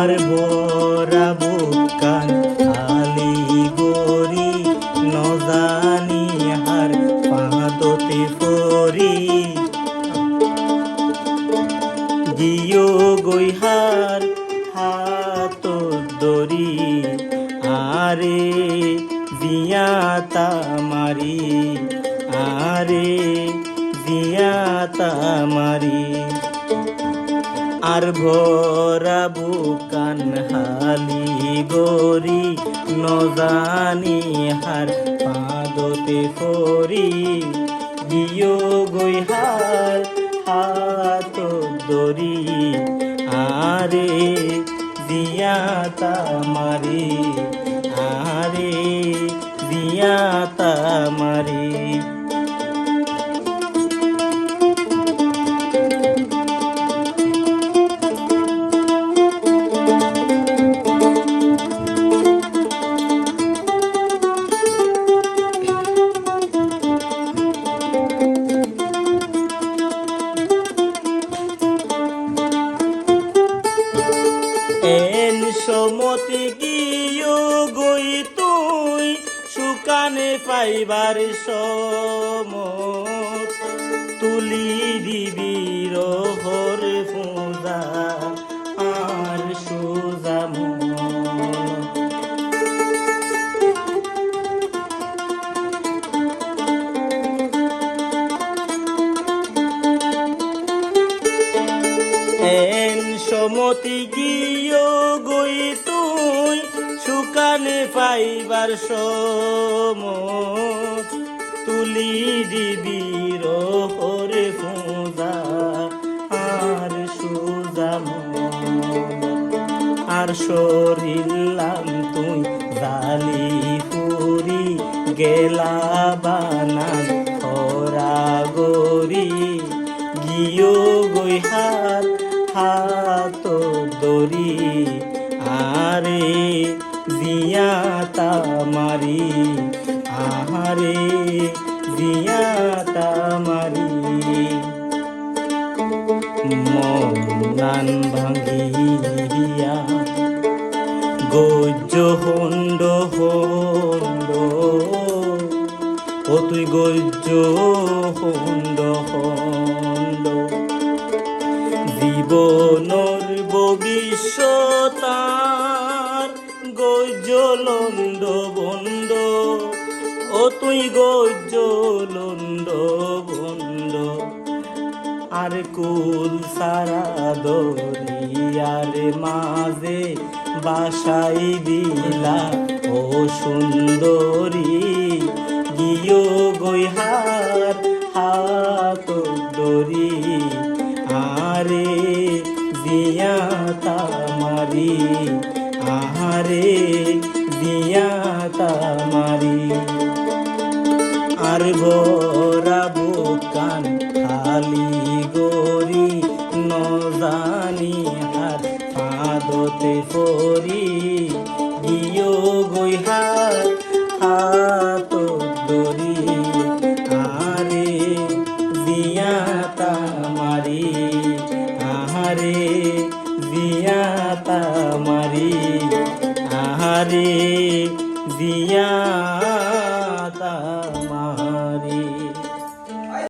আর ভরা বুকান আলি গরি নজানি হার পাদতে ফরি। গিয় গৈহার হাত দরি আরে দিয়া তামারি আরে দিয়া তামারি আর ভরা বুকান হালি গরি নজানি হার পাদতে ফরি। গিয় গৈহার হাত দরি আরে দিয়া তামারি আরে দিয়া তামারি এন সমতি গিয় গই তুই শুকানে পাইবার সমত। তুলি দিবি রহর পূজা, আর সুজা মন। এন সমতি গিয় গই তুই শুকানে পাইবার সমত তুলি দিবি রহরে পূজা আর সুজা আর শরীলাম তুই জালি ফুরি গেলা বানান হরা গরি গিয় গৈহার হাত দরি আরে দিয়া তামারি আহারে দিয়া তামারি মনান ভাঙ্গিয়া গজ্য হন্ড হন্ড। ও তুই গজ্য গজ্জলন্ড বন্ড ও তুই গজ্জলন্ড বন্ড আর কুল সারা দরিয়ার মাঝে বাসাই দিলা, ও সুন্দরী, গিয় গৈহার হাত দরি আরে দিয়া তামারি আহারে পাদতে ফরি গিয় গৈহার হাত দরি আরে দিয়া তামারি আহারে দিয়া তামারি আহারে দিয়া